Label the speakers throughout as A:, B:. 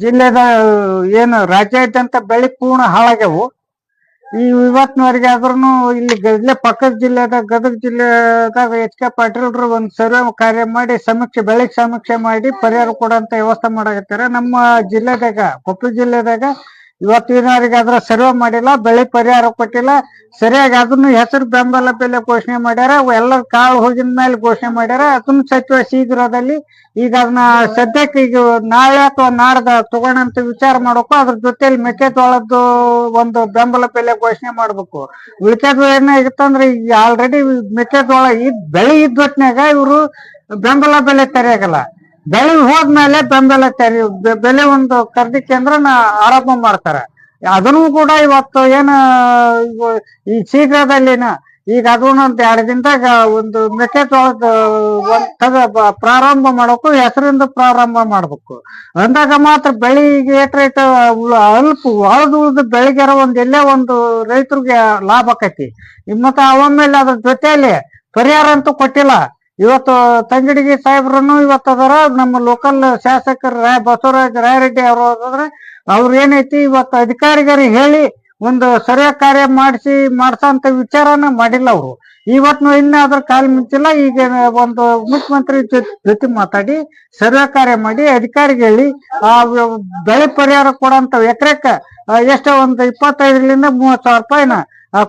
A: ಜಿಲ್ಲೆದ, ಏನು ರಾಜ್ಯಾದ್ಯಂತ ಬೆಳೆ ಪೂರ್ಣ ಹಾಳಾಗ್ಯವು. ಈ ಇವತ್ತಿನವರೆಗೆ ಆದ್ರೂ ಇಲ್ಲಿ ಇಲ್ಲೇ ಪಕ್ಕದ ಜಿಲ್ಲೆದಾಗ ಗದಗ ಜಿಲ್ಲೆದಾಗ ಎಚ್ ಕೆ ಪಾಟೀಲ್ರು ಒಂದು ಸರ್ವೆ ಕಾರ್ಯ ಮಾಡಿ ಸಮೀಕ್ಷೆ, ಬೆಳೆಗೆ ಸಮೀಕ್ಷೆ ಮಾಡಿ ಪರಿಹಾರ ಕೊಡಂತ ವ್ಯವಸ್ಥೆ ಮಾಡಾಕತ್ತಾರ. ನಮ್ಮ ಜಿಲ್ಲೆದಾಗ ಕೊಪ್ಪಳ ಜಿಲ್ಲೆದಾಗ ಇವತ್ತಿನವರೆಗೆ ಅದ್ರ ಸರ್ವೆ ಮಾಡಿಲ್ಲ, ಬೆಳೆ ಪರಿಹಾರ ಕೊಟ್ಟಿಲ್ಲ, ಸರಿಯಾಗಿ ಅದನ್ನು ಹೆಸರು ಬೆಂಬಲ ಬೆಲೆ ಘೋಷಣೆ ಮಾಡ್ಯಾರ ಎಲ್ಲ ಕಾಳು ಹೋಗಿದ ಮೇಲೆ ಘೋಷಣೆ ಮಾಡ್ಯಾರ, ಅದನ್ನ ಸಚಿವ ಶೀಘ್ರದಲ್ಲಿ ಈಗ ಅದನ್ನ ಸದ್ಯಕ್ಕೆ ಈಗ ನಾಳೆ ಅಥವಾ ನಾಡ್ದ ತಗೋಣಂತ ವಿಚಾರ ಮಾಡಬೇಕು, ಅದ್ರ ಜೊತೆಲಿ ಮೆಕ್ಕೆಜೋಳದ್ದು ಒಂದು ಬೆಂಬಲ ಬೆಲೆ ಘೋಷಣೆ ಮಾಡ್ಬೇಕು. ಉಳಿಕೆದು ಏನಾಗಿತ್ತಂದ್ರೆ ಈಗ ಆಲ್ರೆಡಿ ಮೆಕ್ಕೆಜೋಳ ಇದ್ ಬೆಳೆ ಇದ್ದ ಇವರು ಬೆಂಬಲ ಬೆಲೆ ತೆರೆಯಾಗಲ್ಲ. ಬೆಳೆ ಹೋದ್ಮೇಲೆ ಬೆಂಬಲ ತೆರಿ ಬೆಲೆ ಒಂದು ಖರೀದಿ ಕೇಂದ್ರನ ಆರೋಪ ಮಾಡ್ತಾರೆ. ಅದನ್ನು ಕೂಡ ಇವತ್ತು ಏನ ಈ ಶೀಘ್ರದಲ್ಲಿನ ಈಗ ಅದನ್ನ ಒಂದ್ ಎರಡು ದಿನದಾಗ ಒಂದು ಮೆಕ್ಕೆಜೋಳದ ಪ್ರಾರಂಭ ಮಾಡಬೇಕು ಹೆಸರಿಂದ ಪ್ರಾರಂಭ ಮಾಡ್ಬೇಕು. ಅಂದಾಗ ಮಾತ್ರ ಬೆಳಿಗ್ಗೆ ಏಟ್ ರೇಟ್ ಅಲ್ಪ ಒಳದು ಉಳ್ದ ಬೆಳಿಗ್ಗೆರ ಒಂದ್ ಎಲ್ಲೇ ಒಂದು ರೈತರಿಗೆ ಲಾಭ ಆಕೈತಿ. ಮತ್ತೆ ಅವಮೇಲೆ ಅದ್ರ ಜೊತೆಯಲ್ಲಿ ಪರಿಹಾರ ಅಂತೂ ಕೊಟ್ಟಿಲ್ಲ. ಇವತ್ತು ತಂಗಡಿಗೆ ಸಾಹೇಬ್ರನ್ನು ಇವತ್ತು ಅದರ. ನಮ್ಮ ಲೋಕಲ್ ಶಾಸಕರು ರಾಯ್ ಬಸವರಾಜ್ ರಾಯರೆಡ್ಡಿ ಅವರು ಅದ್ರೆ ಅವ್ರ ಏನೈತಿ ಇವತ್ತು ಅಧಿಕಾರಿಗಳಿಗೆ ಹೇಳಿ ಒಂದು ಸರಿಯಾದ ಕಾರ್ಯ ಮಾಡಿಸಿ ಮಾಡ್ಸಂತ ವಿಚಾರನ ಮಾಡಿಲ್ಲ ಅವರು. ಇವತ್ತು ಇನ್ನ ಅದ್ರ ಕಾಲ್ ಮಿಂಚಿಲ್ಲ. ಈಗ ಒಂದು ಮುಖ್ಯಮಂತ್ರಿ ಜೊತೆ ಮಾತಾಡಿ ಸರ್ವೆ ಕಾರ್ಯ ಮಾಡಿ ಅಧಿಕಾರಿಗೆ ಹೇಳಿ ಆ ಬೆಳೆ ಪರಿಹಾರ ಕೊಡಂತ ಎಕರೆಕ ಎಷ್ಟೋ ಒಂದು ಇಪ್ಪತ್ತೈದರಿಂದ ಮೂವತ್ತು ಸಾವಿರ ರೂಪಾಯಿನ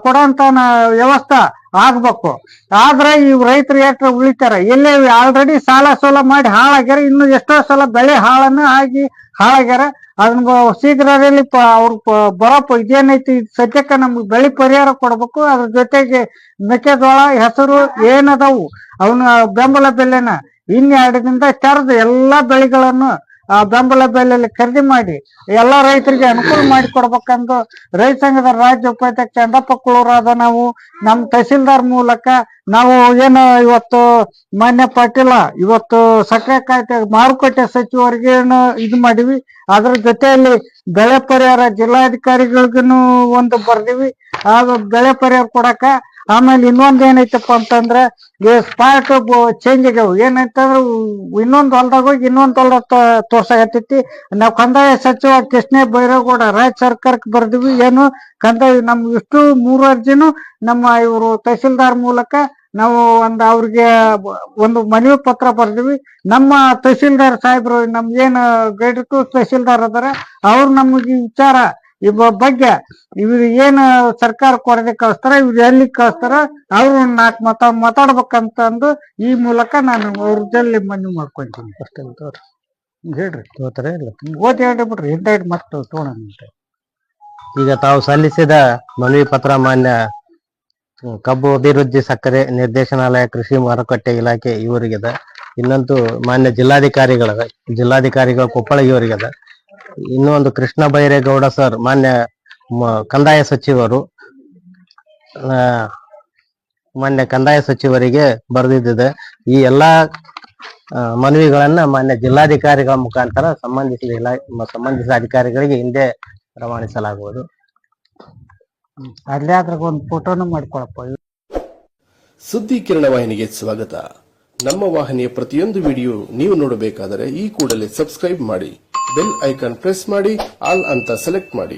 A: ಕೊಡಂತ ವ್ಯವಸ್ಥೆ ಆಗ್ಬೇಕು. ಆದ್ರೆ ಈ ರೈತರು ಎಷ್ಟು ಉಳಿತಾರ? ಎಲ್ಲೇ ಆಲ್ರೆಡಿ ಸಾಲ ಸೋಲ ಮಾಡಿ ಹಾಳಾಗ್ಯಾರ. ಇನ್ನು ಎಷ್ಟೋ ಸಲ ಬೆಳೆ ಹಾಳನ್ನ ಆಗಿ ಹಾಳಾಗ್ಯಾರ. ಅದನ್ನ ಶೀಘ್ರದಲ್ಲಿ ಅವ್ರ ಬರೋ ಇದೇನೈತಿ? ಇದ್ ಸದ್ಯಕ್ಕೆ ನಮ್ಗೆ ಬೆಳೆ ಪರಿಹಾರ ಕೊಡ್ಬೇಕು. ಅದ್ರ ಜೊತೆಗೆ ಮೆಕ್ಕೆಜೋಳ, ಹೆಸರು ಏನದವು? ಅವನ ಬೆಂಬಲ ಬೆಲೆನ. ಇನ್ನೆರಡರಿಂದ ತೆರೆದು ಎಲ್ಲಾ ಬೆಳೆಗಳನ್ನು ಆ ಬೆಂಬಲ ಬೆಲೆಯಲ್ಲಿ ಖರೀದಿ ಮಾಡಿ ಎಲ್ಲಾ ರೈತರಿಗೆ ಅನುಕೂಲ ಮಾಡಿ ಕೊಡ್ಬೇಕಂದು ರೈತ ಸಂಘದ ರಾಜ್ಯ ಉಪಾಧ್ಯಕ್ಷ ಚಂದಪ್ಪ ಕುಳೂರಾದ ನಾವು, ನಮ್ ತಹಸೀಲ್ದಾರ್ ಮೂಲಕ ನಾವು ಏನು ಇವತ್ತು ಮಾನ್ಯ ಪಾಟೀಲ, ಇವತ್ತು ಸಕ್ಕರೆ ಕಾಯ್ದೆ ಮಾರುಕಟ್ಟೆ ಸಚಿವರಿಗೆ ಇದು ಮಾಡಿವಿ ಅದ್ರ ಜೊತೆಯಲ್ಲಿ ಬೆಳೆ ಪರಿಹಾರ ಜಿಲ್ಲಾಧಿಕಾರಿಗಳಿಗೂ ಒಂದು ಬರ್ದಿವಿ. ಆ ಬೆಳೆ ಪರಿಹಾರ ಕೊಡಕ ಆಮೇಲೆ ಇನ್ನೊಂದ್ ಏನೈತಪ್ಪ ಅಂತಂದ್ರ ಸ್ಪಾಟ್ ಚೇಂಜ್ ಆಗ್ಯಾವ ಏನಂತಂದ್ರ, ಇನ್ನೊಂದ್ ಹೊಲ್ದಾಗ ಹೋಗಿ ಇನ್ನೊಂದ್ ಹೊಲ್ದಾಗ ತೋರ್ಸಾಕತ್ತೈತಿ. ನಾವ್ ಕಂದಾಯ ಸಚಿವ ಕೃಷ್ಣ ಬೈರೇಗೌಡ, ರಾಜ್ಯ ಸರ್ಕಾರಕ್ಕೆ ಬರ್ದಿವಿ. ಏನು ಕಂದಾಯ, ನಮ್ ಇಷ್ಟು ಮೂರು ಅರ್ಜಿನು ನಮ್ಮ ಇವರು ತಹಸೀಲ್ದಾರ್ ಮೂಲಕ ನಾವು ಒಂದ್ ಅವ್ರಿಗೆ ಒಂದು ಮನವಿ ಪತ್ರ ಬರ್ದಿವಿ. ನಮ್ಮ ತಹಸೀಲ್ದಾರ್ ಸಾಹೇಬ್ರು, ನಮ್ಗೇನು ಗೈಡ್ ತಹಸೀಲ್ದಾರ್ ಅದಾರ, ಅವ್ರು ನಮಗೆ ವಿಚಾರ ಈ ಬಗ್ಗೆ ಇವ್ರು ಏನ್ ಸರ್ಕಾರ ಕೊರದೆ ಕಳಿಸ್ತಾರ ಇವ್ರು ಎಲ್ಲಿ ಕಳಿಸ್ತಾರ ಅವ್ರು ನಾಲ್ಕು ಮತ ಮಾತಾಡ್ಬೇಕಂತಂದು ಈ ಮೂಲಕ ನಾನು ಅವ್ರ ಜಲ್ಲಿ ಮನವಿ ಮಾಡ್ಕೊಂತೀನಿ. ಅಷ್ಟೇ ತೋರಿ ಹೇಳ್ರಿ.
B: ತೋತರ ಇಲ್ಲ?
A: ಓದಿ ಹೇಳ್ರಿ ಬಿಡ್ರಿ ಹಿಂದೈಟ್ ಮತ್ತೆ ತೋಣ
B: ಈಗ ತಾವು ಸಲ್ಲಿಸಿದ ಮನವಿ ಪತ್ರ ಮಾನ್ಯ ಕಬ್ಬು ಅಭಿವೃದ್ಧಿ ಸಕ್ಕರೆ ನಿರ್ದೇಶನಾಲಯ ಕೃಷಿ ಮಾರುಕಟ್ಟೆ ಇಲಾಖೆ ಇವರಿಗಿದೆ. ಇನ್ನಂತೂ ಮಾನ್ಯ ಜಿಲ್ಲಾಧಿಕಾರಿಗಳದ ಜಿಲ್ಲಾಧಿಕಾರಿಗಳ ಕೊಪ್ಪಳ ಇವರಿಗದ. ಇನ್ನೂ ಒಂದು ಕೃಷ್ಣ ಬೈರೇಗೌಡ ಸರ್ ಮಾನ್ಯ ಮ- ಕಂದಾಯ ಸಚಿವರು ಮಾನ್ಯ ಕಂದಾಯ ಸಚಿವರಿಗೆ ಬರೆದಿದ್ದಿದೆ. ಈ ಎಲ್ಲಾ ಆ, ಮನವಿಗಳನ್ನ ಮಾನ್ಯ ಜಿಲ್ಲಾಧಿಕಾರಿಗಳ ಮುಖಾಂತರ ಸಂಬಂಧಿಸಿದ ಇಲಾ ಸಂಬಂಧಿಸಿದ ಅಧಿಕಾರಿಗಳಿಗೆ ಹಿಂದೆ ರವಾನಿಸಲಾಗುವುದು.
A: ಅಲ್ಲೇ ಅದ್ರಾಗ ಒಂದು ಫೋಟೋನು ಮಾಡ್ಕೊಳಪ್ಪ.
C: ಸುದ್ದಿ ಕಿರಣ ವಾಹಿನಿಗೆ ಸ್ವಾಗತ. ನಮ್ಮ ವಾಹಿನಿಯ ಪ್ರತಿಯೊಂದು ವಿಡಿಯೋ ನೀವು ನೋಡಬೇಕಾದರೆ ಈ ಕೂಡಲೇ ಸಬ್ಸ್ಕ್ರೈಬ್ ಮಾಡಿ. ಬೆಲ್ ಐಕಾನ್ ಪ್ರೆಸ್ ಮಾಡಿ ಆಲ್ ಅಂತ ಸೆಲೆಕ್ಟ್ ಮಾಡಿ.